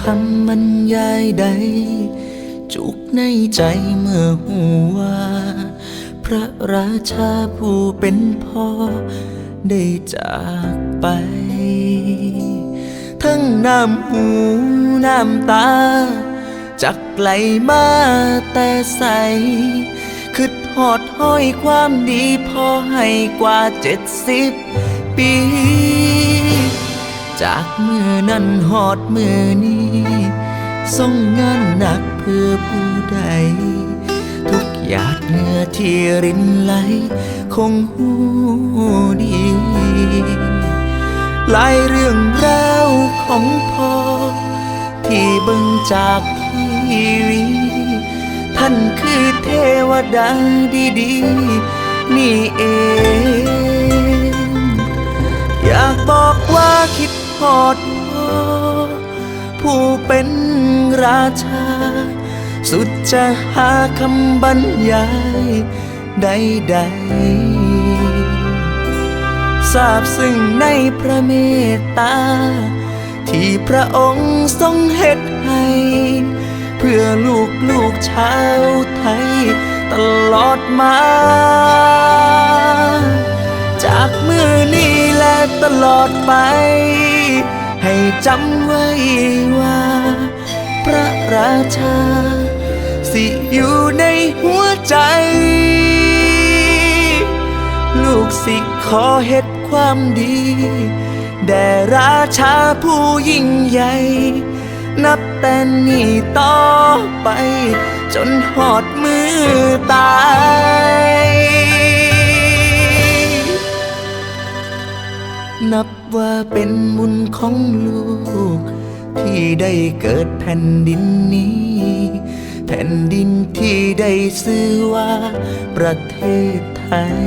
คำบรรยายใด จุกในใจเมื่อหูว่าพระราชาผู้เป็นพ่อ ได้จากไป ทั้งน้ำหูน้ำตาจักไหลมาแต่ใสคือหอดห้อยความดีพอให้กว่าเจ็ดสิบปี จากมือนั้นหอดมือนี้ส่งงานหนักเพื่อผู้ใด ทุกหยาดเหงื่อที่รินไหล คงหูดี หลายเรื่องราวของพ่อ ที่เบิ่งจากทีวี ท่านคือเทวดาดีๆ นี่เอง อยากบอกว่าคิด พอดพ่อผู้เป็นราชา สุดจะหาคำบรรยายใดๆทราบซึ่งในพระเมตตา ที่พระองค์ทรงเฮ็ดให้ เพื่อลูกลูกชาวไทย ตลอดมา จากมือนี้และตลอดไป ให้จำไว้ว่า พระราชา สิอยู่ในหัวใจ ลูกสิขอเฮ็ดความดี แด่ราชาผู้ยิ่งใหญ่ นับแต่นี้ต่อไป จนหอดมือตาย นับว่าเป็นบุญของลูก ที่ได้เกิดแผ่นดินนี้ แผ่นดินที่ได้ชื่อว่าประเทศไทย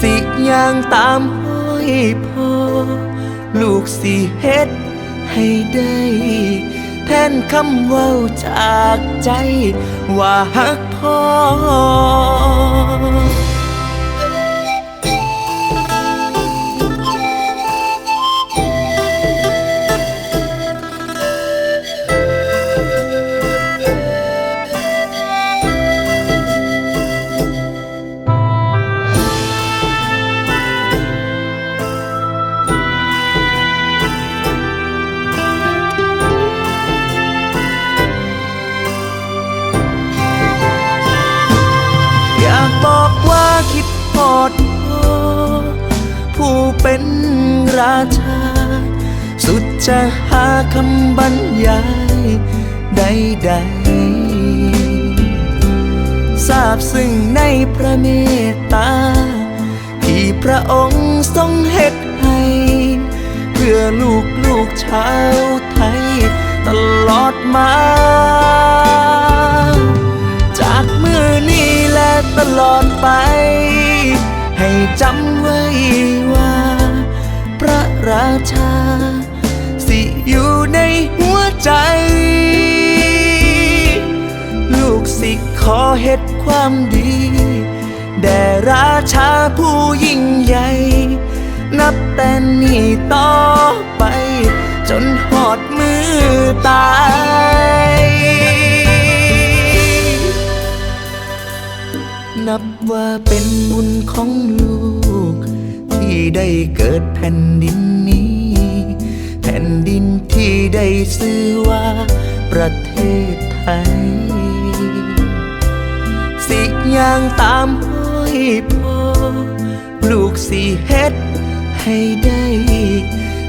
สิย่างตามห้อยพ่อลูกสิเฮ็ดให้ได้ แทนคำว้าจากใจ ว่าฮักพ่อ ราชาสุดจะหาคำบรรยายใดๆทราบซึ่งในพระเมตตา ที่พระองค์ทรงเฮ็ดให้ เพื่อลูกลูกชาวไทย ตลอดมา ฮ็ดความดี แด่ราชาผู้ยิ่งใหญ่ นับแต่นี้ต่อไป จนหอดมือตายนับว่าเป็นบุญของลูก ที่ได้เกิดแผ่นดินนี้ แผ่นดินที่ได้ชื่อว่าประเทศไทย ย่างตามห้อยพ่อลูกสิเฮ็ดให้ได้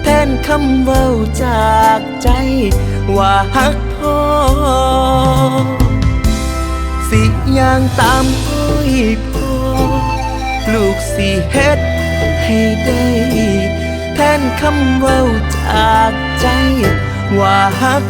แทนคำเว้าจากใจ ว่าฮักพ่อสิย่างตามห้อยพ่อลูกสิเฮ็ดให้ได้ แทนคำเว้าจากใจ ว่าฮัก